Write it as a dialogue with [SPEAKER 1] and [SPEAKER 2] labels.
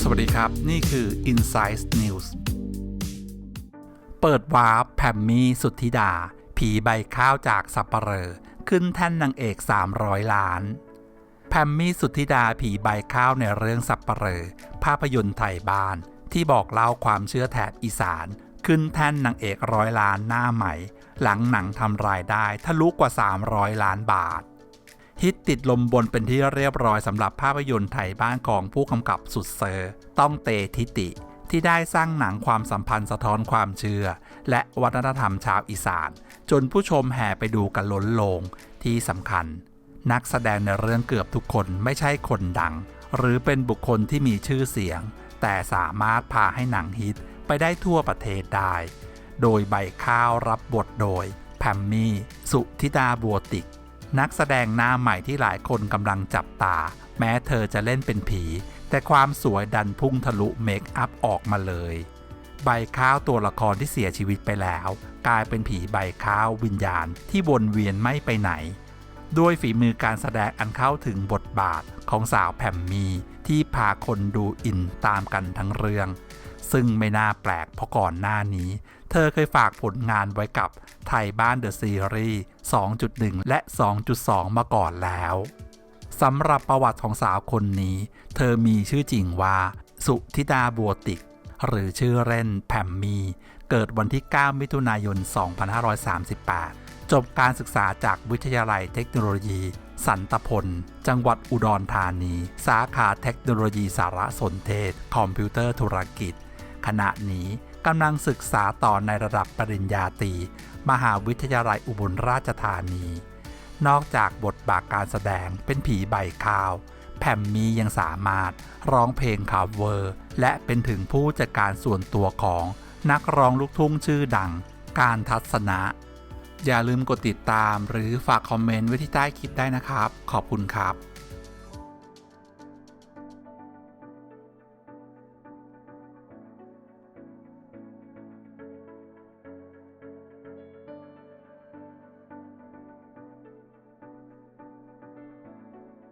[SPEAKER 1] สวัสดีครับ นี่คือ Insight News เปิดวาร์ปแพมมี่สุทธิดา ผีใบข้าวจากสับปะเหรอขึ้นแท่นนางเอก 300 ล้าน แพมมี่สุทธิดาผีใบข้าวในเรื่องสับปะเหรอภาพยนตร์ไทยบ้านที่บอกเล่าความเชื่อแถบอีสาน ขึ้นแท่นนางเอกร้อยล้านหน้าใหม่ หลังหนังทำรายได้ทะลุกว่า 300 ล้านบาท ฮิตติดลมบนเป็นที่เรียบร้อยสำหรับภาพยนตร์ไทยบ้านของผู้กำกับสุดเซอร์ ต้องเตทิติ ที่ได้สร้างหนังความสัมพันธ์สะท้อนความเชื่อ และวัฒนธรรมชาวอีสาน จนผู้ชมแห่ไปดูกันล้นโลงที่สำคัญ นักแสดงในเรื่องเกือบทุกคนไม่ใช่คนดัง หรือเป็นบุคคลที่มีชื่อเสียง แต่สามารถพาให้หนังฮิตไปได้ทั่วประเทศได้ โดยใบข้าวรับบทโดยแพมมี่ สุธิดาบัวติก นักแสดงหน้าใหม่ที่หลายคนกำลังจับตา แม้เธอจะเล่นเป็นผี แต่ความสวยดันพุ่งทะลุเมคอัพออกมาเลย ใบข้าวตัวละครที่เสียชีวิตไปแล้ว กลายเป็นผีใบข้าววิญญาณที่วนเวียนไม่ไปไหน ด้วยฝีมือการแสดงอันเข้าถึงบทบาทของสาวแพมมีที่พาคนดูอินตามกันทั้งเรื่อง ซึ่งไม่น่าแปลกเพราะก่อนหน้านี้ เธอเคยฝากผลงานไว้กับไทยบ้านเดอะซีรีส์ 2.1 และ 2.2 มาก่อนแล้วสำหรับประวัติของสาวคนนี้ เธอมีชื่อจริงว่า สุธิดาบัวติก หรือชื่อเล่นแพมมี เกิดวันที่ 9 มิถุนายน 2538 จบการศึกษาจากวิทยาลัยเทคโนโลยี สันตพล จังหวัดอุดรธานี สาขาเทคโนโลยีสารสนเทศ คอมพิวเตอร์ธุรกิจ ขณะนี้กำลังศึกษาต่อในระดับปริญญาตรีมหาวิทยาลัยอุบลราชธานี นอกจากบทบาทการแสดงเป็นผีใบข้าว แพมมียังสามารถร้องเพลงคาเวอร์ และเป็นถึงผู้จัดการส่วนตัวของนักร้องลูกทุ่งชื่อดัง การทัศนะ อย่าลืมกดติดตามหรือฝากคอมเมนต์ไว้ที่ใต้คลิปได้นะครับ ขอบคุณครับ